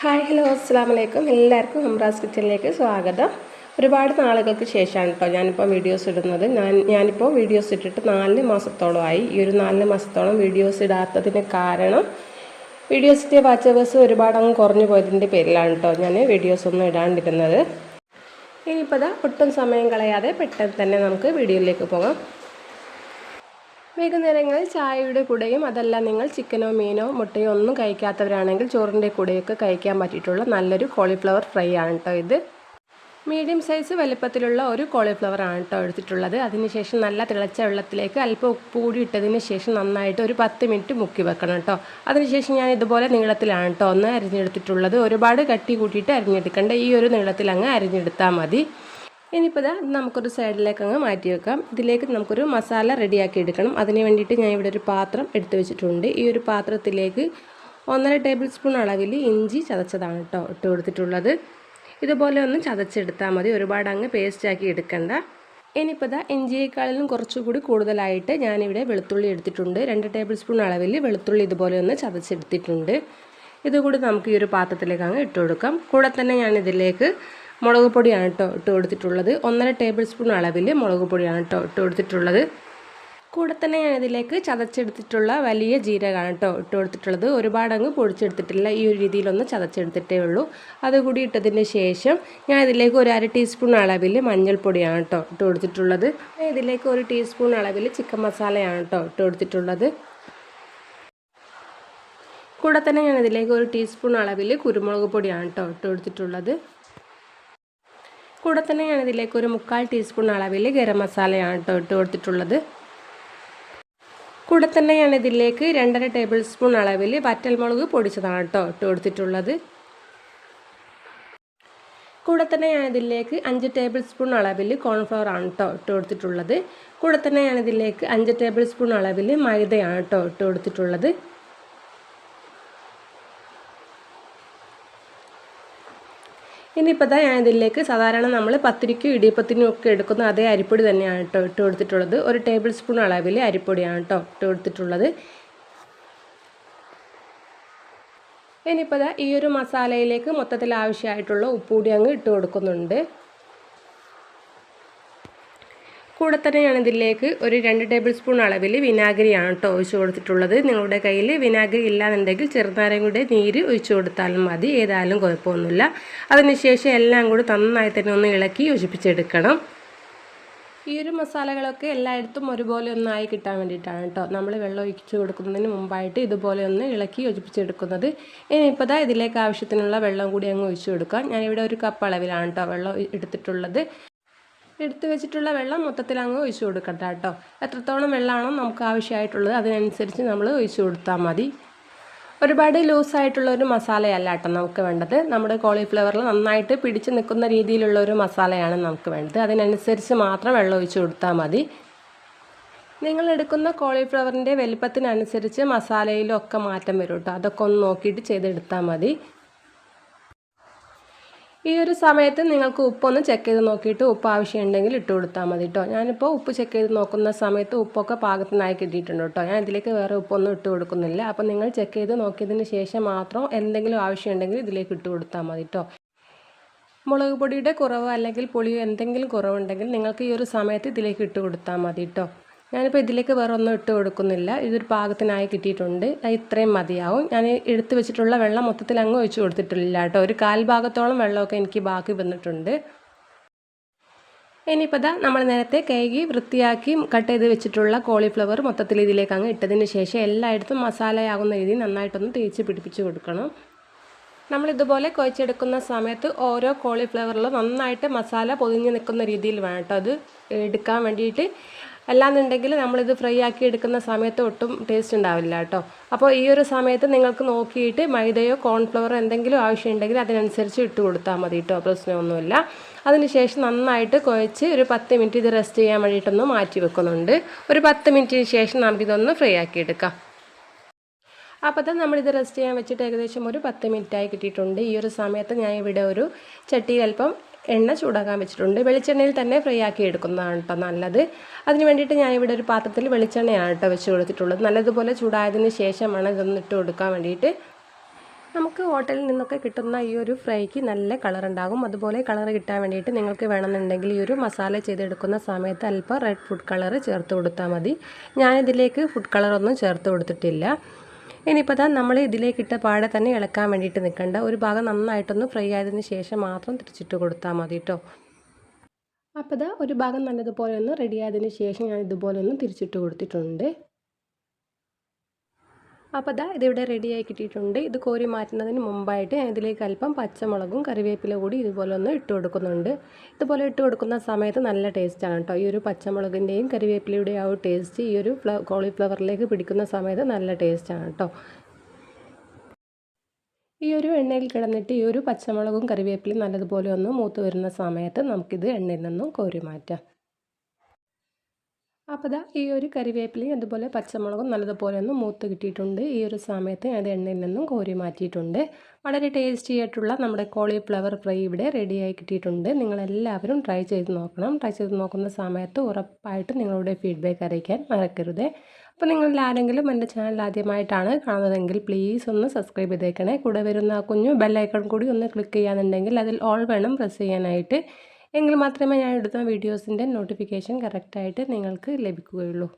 Hi hello അസ്സാം വലൈക്കും എല്ലാവർക്കും ഹംറാസ് കിച്ചണിലേക്ക് സ്വാഗതം. ഒരുപാട് നാളുകൾക്ക് ശേഷമാണ് കേട്ടോ ഞാനിപ്പോൾ വീഡിയോസ് ഇടുന്നത്. ഞാൻ ഞാനിപ്പോൾ വീഡിയോസ് ഇട്ടിട്ട് നാല് മാസത്തോളമായി ഈ ഒരു നാല് മാസത്തോളം വീഡിയോസ് ഇടാത്തതിന് കാരണം വീഡിയോസിന്റെ വാച്ചവേഴ്സ് ഒരുപാട് അങ്ങ് കുറഞ്ഞു പോയതിന്റെ പേരിലാണ് കേട്ടോ ഞാൻ വീഡിയോസ് ഒന്നും ഇടാണ്ടിരുന്നത്. ഇനിയിപ്പോൾ ഒട്ടും സമയം കളയാതെ പെട്ടെന്ന് തന്നെ നമുക്ക് വീഡിയോയിലേക്ക് പോകാം. വൈകുന്നേരങ്ങളിൽ ചായയുടെ കൂടെയും അതല്ല നിങ്ങൾ ചിക്കനോ മീനോ മുട്ടയോ ഒന്നും കഴിക്കാത്തവരാണെങ്കിൽ ചോറിന്റെ കൂടെയൊക്കെ കഴിക്കാൻ പറ്റിയിട്ടുള്ള നല്ലൊരു കോളിഫ്ലവർ ഫ്രൈ ആണ് കേട്ടോ ഇത്. മീഡിയം സൈസ് വലുപ്പത്തിലുള്ള ഒരു കോളിഫ്ലവർ ആണ് കേട്ടോ എടുത്തിട്ടുള്ളത്. അതിനുശേഷം നല്ല തിളച്ച വെള്ളത്തിലേക്ക് അല്പം ഉപ്പ് കൂടി ഇട്ടതിന് ശേഷം നന്നായിട്ട് ഒരു പത്ത് മിനിറ്റ് മുക്കി വെക്കണം കേട്ടോ അതിനുശേഷം ഞാൻ ഇതുപോലെ നീളത്തിലാണ് കേട്ടോ ഒന്ന് അരിഞ്ഞെടുത്തിട്ടുള്ളത്. ഒരുപാട് കട്ടി കൂട്ടിയിട്ട് അരിഞ്ഞെടുക്കേണ്ട. ഈ ഒരു നീളത്തിൽ അങ്ങ് അരിഞ്ഞെടുത്താൽ മതി. ഇനിയിപ്പോൾ ഇതാ നമുക്കൊരു സൈഡിലേക്ക് അങ്ങ് മാറ്റി വെക്കാം. ഇതിലേക്ക് നമുക്കൊരു മസാല റെഡിയാക്കി എടുക്കണം. അതിന് വേണ്ടിയിട്ട് ഞാൻ ഇവിടെ ഒരു പാത്രം എടുത്തു വെച്ചിട്ടുണ്ട്. ഈ ഒരു പാത്രത്തിലേക്ക് ഒന്നര ടേബിൾ സ്പൂൺ അളവിൽ ഇഞ്ചി ചതച്ചതാണ് കേട്ടോ ഇട്ട് കൊടുത്തിട്ടുള്ളത്. ഇതുപോലെ ഒന്ന് ചതച്ചെടുത്താൽ മതി. ഒരുപാട് അങ്ങ് പേസ്റ്റാക്കി എടുക്കണ്ട. ഇനിയിപ്പോൾ ഇതാ ഇഞ്ചിയേക്കാളിലും കുറച്ചുകൂടി കൂടുതലായിട്ട് ഞാനിവിടെ വെളുത്തുള്ളി എടുത്തിട്ടുണ്ട്. രണ്ട് ടേബിൾ സ്പൂൺ അളവിൽ വെളുത്തുള്ളി ഇതുപോലെ ഒന്ന് ചതച്ചെടുത്തിട്ടുണ്ട്. ഇതുകൂടി നമുക്ക് ഈ ഒരു പാത്രത്തിലേക്ക് അങ്ങ് ഇട്ട് കൊടുക്കാം. കൂടെ തന്നെ ഞാൻ ഇതിലേക്ക് മുളക് പൊടിയാണ് കേട്ടോ ഇട്ട് കൊടുത്തിട്ടുള്ളത്. ഒന്നര ടേബിൾ സ്പൂൺ അളവിൽ മുളക് പൊടിയാണ് കേട്ടോ ഇട്ട് കൊടുത്തിട്ടുള്ളത്. കൂടെ തന്നെ ഞാൻ ഇതിലേക്ക് ചതച്ചെടുത്തിട്ടുള്ള വലിയ ജീരകമാണ് കേട്ടോ ഇട്ട് കൊടുത്തിട്ടുള്ളത്. ഒരുപാടങ്ങ് പൊടിച്ചെടുത്തിട്ടില്ല. ഈ ഒരു രീതിയിലൊന്ന് ചതച്ചെടുത്തിട്ടേ ഉള്ളൂ. അതുകൂടി ഇട്ടതിന് ശേഷം ഞാൻ ഇതിലേക്ക് ഒരു അര ടീസ്പൂൺ അളവിൽ മഞ്ഞൾപ്പൊടിയാണ് കേട്ടോ ഇട്ട് കൊടുത്തിട്ടുള്ളത്. ഇതിലേക്ക് ഒരു ടീസ്പൂൺ അളവിൽ ചിക്കൻ മസാലയാണ് കേട്ടോ ഇട്ട് കൊടുത്തിട്ടുള്ളത്. കൂടെ തന്നെ ഞാൻ ഇതിലേക്ക് ഒരു ടീസ്പൂൺ അളവിൽ കുരുമുളക് പൊടിയാണ് കേട്ടോ ഇട്ട് കൊടുത്തിട്ടുള്ളത്. കൂടെ തന്നെ ഞാൻ ഇതിലേക്ക് ഒരു മുക്കാൽ ടീസ്പൂൺ അളവിൽ ഗരം മസാലയാണ് കേട്ടോ ഇട്ട് കൊടുത്തിട്ടുള്ളത്. കൂടെ തന്നെ ഞാൻ ഇതിലേക്ക് രണ്ടര ടേബിൾ സ്പൂൺ അളവിൽ വറ്റൽമുളക് പൊടിച്ചതാണ് കേട്ടോ ഇട്ട് കൊടുത്തിട്ടുള്ളത്. കൂടെ തന്നെ ഞാൻ ഇതിലേക്ക് അഞ്ച് ടേബിൾ സ്പൂൺ അളവിൽ കോൺഫ്ലവർ ആണ് കേട്ടോ ഇട്ട് കൊടുത്തിട്ടുള്ളത്. കൂടെ തന്നെ ഞാൻ ഇതിലേക്ക് അഞ്ച് ടേബിൾ സ്പൂൺ അളവിൽ മൈദയാണ് കേട്ടോ ഇട്ട് കൊടുത്തിട്ടുള്ളത്. ഇനിയിപ്പോൾ ഞാൻ ഇതിലേക്ക് സാധാരണ നമ്മൾ പത്തിരിക്കും ഇടിയപ്പത്തിനും ഒക്കെ എടുക്കുന്ന അതേ അരിപ്പൊടി തന്നെയാണ് കേട്ടോ ഇട്ട് കൊടുത്തിട്ടുള്ളത്. ഒരു ടേബിൾ സ്പൂൺ അളവിൽ അരിപ്പൊടിയാണ് കേട്ടോ ഇട്ട് കൊടുത്തിട്ടുള്ളത്. ഇനിയിപ്പോൾ ഈ ഒരു മസാലയിലേക്ക് മൊത്തത്തിൽ ആവശ്യമായിട്ടുള്ള ഉപ്പുകൂടി അങ്ങ് ഇട്ട് കൊടുക്കുന്നുണ്ട്. കൂടെ തന്നെ ഞാൻ ഇതിലേക്ക് ഒരു രണ്ട് ടേബിൾ സ്പൂൺ അളവിൽ വിനാഗിരിയാണ് കേട്ടോ ഒഴിച്ചു കൊടുത്തിട്ടുള്ളത്. നിങ്ങളുടെ കയ്യിൽ വിനാഗിരി ഇല്ലാന്നുണ്ടെങ്കിൽ ചെറുനാരങ്ങയുടെ നീര് ഒഴിച്ചു കൊടുത്താലും മതി ഏതായാലും കുഴപ്പമൊന്നുമില്ല. അതിനുശേഷം എല്ലാം കൂടി നന്നായി തന്നെ ഒന്ന് ഇളക്കി യോജിപ്പിച്ചെടുക്കണം. ഈ ഒരു മസാലകളൊക്കെ എല്ലായിടത്തും ഒരുപോലെ ഒന്നായി കിട്ടാൻ വേണ്ടിയിട്ടാണ് കേട്ടോ നമ്മൾ വെള്ളം ഒഴിച്ച് കൊടുക്കുന്നതിന് മുമ്പായിട്ട് ഇതുപോലെ ഒന്ന് ഇളക്കി യോജിപ്പിച്ചെടുക്കുന്നത്. ഇനിയിപ്പോൾ ഇതിലേക്ക് ആവശ്യത്തിനുള്ള വെള്ളം കൂടി അങ്ങ് ഒഴിച്ചു കൊടുക്കാം. ഞാനിവിടെ ഒരു കപ്പ് അളവിലാണ് കേട്ടോ വെള്ളം എടുത്തിട്ടുള്ളത്. എടുത്തു വെച്ചിട്ടുള്ള വെള്ളം മൊത്തത്തിൽ അങ്ങ് ഒഴിച്ചു കൊടുക്കട്ടെ കേട്ടോ. എത്രത്തോളം വെള്ളമാണോ നമുക്ക് ആവശ്യമായിട്ടുള്ളത് അതിനനുസരിച്ച് നമ്മൾ ഒഴിച്ചു കൊടുത്താൽ മതി. ഒരുപാട് ലൂസായിട്ടുള്ള ഒരു മസാലയല്ല കേട്ടോ നമുക്ക് വേണ്ടത്. നമ്മുടെ കോളിഫ്ലവറിൽ നന്നായിട്ട് പിടിച്ച് നിൽക്കുന്ന രീതിയിലുള്ള ഒരു മസാലയാണ് നമുക്ക് വേണ്ടത്. അതിനനുസരിച്ച് മാത്രം വെള്ളം ഒഴിച്ചു കൊടുത്താൽ മതി. നിങ്ങൾ എടുക്കുന്ന കോളിഫ്ലവറിന്റെ വലിപ്പത്തിനനുസരിച്ച് മസാലയിലൊക്കെ മാറ്റം വരും കേട്ടോ. അതൊക്കെ ഒന്ന് നോക്കിയിട്ട് ചെയ്തെടുത്താൽ മതി. ഈ ഒരു സമയത്ത് നിങ്ങൾക്ക് ഉപ്പൊന്ന് ചെക്ക് ചെയ്ത് നോക്കിയിട്ട് ഉപ്പ് ആവശ്യമുണ്ടെങ്കിൽ ഇട്ട് കൊടുത്താൽ മതി കേട്ടോ ഞാനിപ്പോൾ ഉപ്പ് ചെക്ക് ചെയ്ത് നോക്കുന്ന സമയത്ത് ഉപ്പൊക്കെ പാകത്തിനായി കിട്ടിയിട്ടുണ്ട് കേട്ടോ ഞാൻ ഇതിലേക്ക് വേറെ ഉപ്പൊന്നും ഇട്ട് കൊടുക്കുന്നില്ല. അപ്പോൾ നിങ്ങൾ ചെക്ക് ചെയ്ത് നോക്കിയതിന് ശേഷം മാത്രം എന്തെങ്കിലും ആവശ്യമുണ്ടെങ്കിൽ ഇതിലേക്ക് ഇട്ട് കൊടുത്താൽ മതി കേട്ടോ മുളക് പൊടിയുടെ കുറവ് അല്ലെങ്കിൽ പുളിയോ എന്തെങ്കിലും കുറവുണ്ടെങ്കിൽ നിങ്ങൾക്ക് ഈ ഒരു സമയത്ത് ഇതിലേക്ക് ഇട്ട് കൊടുത്താൽ മതി കേട്ടോ ഞാനിപ്പോൾ ഇതിലേക്ക് വേറെ ഒന്നും ഇട്ട് കൊടുക്കുന്നില്ല. ഇതൊരു പാകത്തിനായി കിട്ടിയിട്ടുണ്ട്. ഇത്രയും മതിയാവും. ഞാൻ എടുത്ത് വെച്ചിട്ടുള്ള വെള്ളം മൊത്തത്തിൽ അങ്ങ് ഒഴിച്ച് കൊടുത്തിട്ടില്ല കേട്ടോ. ഒരു കാൽ ഭാഗത്തോളം വെള്ളമൊക്കെ എനിക്ക് ബാക്കി വന്നിട്ടുണ്ട്. ഇനിയിപ്പോൾ ഇതാ നമ്മൾ നേരത്തെ കഴുകി വൃത്തിയാക്കി കട്ട് ചെയ്ത് വെച്ചിട്ടുള്ള കോളിഫ്ലവർ മൊത്തത്തിൽ ഇതിലേക്ക് അങ്ങ് ഇട്ടതിന് ശേഷം എല്ലായിടത്തും മസാലയാകുന്ന രീതിയിൽ നന്നായിട്ടൊന്ന് തേച്ച് പിടിപ്പിച്ച് കൊടുക്കണം. നമ്മളിതുപോലെ കുഴച്ചെടുക്കുന്ന സമയത്ത് ഓരോ കോളിഫ്ലവറിലും നന്നായിട്ട് മസാല പൊതിഞ്ഞ് നിൽക്കുന്ന രീതിയിൽ വേണം കേട്ടോ അത് എടുക്കാൻ വേണ്ടിയിട്ട്. അല്ലാന്നുണ്ടെങ്കിൽ നമ്മളിത് ഫ്രൈ ആക്കി എടുക്കുന്ന സമയത്ത് ഒട്ടും ടേസ്റ്റ് ഉണ്ടാവില്ല കേട്ടോ. അപ്പോൾ ഈ ഒരു സമയത്ത് നിങ്ങൾക്ക് നോക്കിയിട്ട് മൈദയോ കോൺഫ്ലവറോ എന്തെങ്കിലും ആവശ്യമുണ്ടെങ്കിൽ അതിനനുസരിച്ച് ഇട്ട് കൊടുത്താൽ മതി കേട്ടോ പ്രശ്നമൊന്നുമില്ല. അതിനുശേഷം നന്നായിട്ട് കുഴച്ച് ഒരു പത്ത് മിനിറ്റ് ഇത് റെസ്റ്റ് ചെയ്യാൻ വേണ്ടിയിട്ടൊന്ന് മാറ്റി വെക്കുന്നുണ്ട്. ഒരു പത്ത് മിനിറ്റിന് ശേഷം നമുക്കിതൊന്ന് ഫ്രൈ ആക്കി എടുക്കാം. അപ്പോൾ തന്നെ നമ്മളിത് റെസ്റ്റ് ചെയ്യാൻ വെച്ചിട്ട് ഏകദേശം ഒരു പത്ത് മിനിറ്റായി കിട്ടിയിട്ടുണ്ട്. ഈ ഒരു സമയത്ത് ഞാൻ ഇവിടെ ഒരു ചട്ടിയിൽ അല്പം എണ്ണ ചൂടാക്കാൻ വെച്ചിട്ടുണ്ട്. വെളിച്ചെണ്ണയിൽ തന്നെ ഫ്രൈ ആക്കി എടുക്കുന്നതാണ് കേട്ടോ നല്ലത്. അതിന് വേണ്ടിയിട്ട് ഞാൻ ഇവിടെ ഒരു പാത്രത്തിൽ വെളിച്ചെണ്ണയാണ് കേട്ടോ വെച്ച് കൊടുത്തിട്ടുള്ളത്. നല്ലതുപോലെ ചൂടായതിന് ശേഷമാണ് ഇതൊന്ന് ഇട്ട് കൊടുക്കാൻ വേണ്ടിയിട്ട് നമുക്ക് ഹോട്ടലിൽ നിന്നൊക്കെ കിട്ടുന്ന ഈ ഒരു ഫ്രൈക്ക് നല്ല കളർ ഉണ്ടാകും. അതുപോലെ കളർ കിട്ടാൻ വേണ്ടിയിട്ട് നിങ്ങൾക്ക് വേണമെന്നുണ്ടെങ്കിൽ ഈ ഒരു മസാല ചെയ്തെടുക്കുന്ന സമയത്ത് അല്പം റെഡ് ഫുഡ് കളർ ചേർത്ത് കൊടുത്താൽ മതി. ഞാനിതിലേക്ക് ഫുഡ് കളറൊന്നും ചേർത്ത് കൊടുത്തിട്ടില്ല. ഇനിയിപ്പോൾ അതാ നമ്മൾ ഇതിലേക്ക് ഇട്ട പാടെ തന്നെ ഇളക്കാൻ വേണ്ടിയിട്ട് നിൽക്കേണ്ട ഒരു ഭാഗം നന്നായിട്ടൊന്ന് ഫ്രൈ ആയതിന് ശേഷം മാത്രം തിരിച്ചിട്ട് കൊടുത്താൽ മതി കേട്ടോ അപ്പോൾ ഇതാ ഒരു ഭാഗം നല്ലതുപോലെ ഒന്ന് റെഡി ആയതിന് ശേഷം ഞാൻ ഇതുപോലെ ഒന്ന് തിരിച്ചിട്ട് കൊടുത്തിട്ടുണ്ട്. അപ്പോൾ അതാ ഇതിവിടെ റെഡിയായി കിട്ടിയിട്ടുണ്ട്. ഇത് കോരി മാറ്റുന്നതിന് മുമ്പായിട്ട് ഞാൻ ഇതിലേക്ക് അല്പം പച്ചമുളകും കറിവേപ്പില കൂടി ഇതുപോലെ ഒന്ന് ഇട്ട് കൊടുക്കുന്നുണ്ട്. ഇതുപോലെ ഇട്ട് കൊടുക്കുന്ന സമയത്ത് നല്ല ടേസ്റ്റാണ് കേട്ടോ. ഈ ഒരു പച്ചമുളകിന്റെയും കറിവേപ്പിലയുടെയും ആ ഒരു ടേസ്റ്റ് ഈ ഒരു ഫ്ല കോളിഫ്ലവറിലേക്ക് പിടിക്കുന്ന സമയത്ത് നല്ല ടേസ്റ്റാണ് കേട്ടോ. ഈ ഒരു എണ്ണയിൽ കിടന്നിട്ട് ഈ ഒരു പച്ചമുളകും കറിവേപ്പിലയും നല്ലതുപോലെ ഒന്ന് മൂത്ത് വരുന്ന സമയത്ത് നമുക്കിത് എണ്ണയിൽ നിന്നും കോരി മാറ്റാം. അപ്പോൾ ദാ ഈ ഒരു കറിവേപ്പിലയും അതുപോലെ പച്ചമുളകും നല്ലതുപോലെ ഒന്ന് മൂത്ത് കിട്ടിയിട്ടുണ്ട്. ഈ ഒരു സമയത്ത് ഞാൻ എണ്ണയിൽ നിന്നും കോരി മാറ്റിയിട്ടുണ്ട്. വളരെ ടേസ്റ്റി ആയിട്ടുള്ള നമ്മുടെ കോളിഫ്ലവർ ഫ്രൈ ഇവിടെ റെഡിയായി കിട്ടിയിട്ടുണ്ട്. നിങ്ങളെല്ലാവരും ട്രൈ ചെയ്ത് നോക്കണം. ട്രൈ ചെയ്ത് നോക്കുന്ന സമയത്ത് ഉറപ്പായിട്ടും നിങ്ങളുടെ ഫീഡ്ബാക്ക് അറിയിക്കാൻ മറക്കരുത്. അപ്പോൾ നിങ്ങളിൽ ആരെങ്കിലും എന്റെ ചാനൽ ആദ്യമായിട്ടാണ് കാണുന്നതെങ്കിൽ പ്ലീസ് ഒന്ന് സബ്സ്ക്രൈബ് ചെയ്തേക്കണേ. കൂടെ വരുന്ന കുഞ്ഞു ബെല്ലൈക്കൺ കൂടി ഒന്ന് ക്ലിക്ക് ചെയ്യാന്നുണ്ടെങ്കിൽ അതിൽ ഓൾ വേണം പ്രസ് ചെയ്യാനായിട്ട്. എങ്കിൽ മാത്രമേ ഞാൻ എടുത്ത വീഡിയോസിന്റെ നോട്ടിഫിക്കേഷൻ കറക്റ്റായിട്ട് നിങ്ങൾക്ക് ലഭിക്കുകയുള്ളൂ.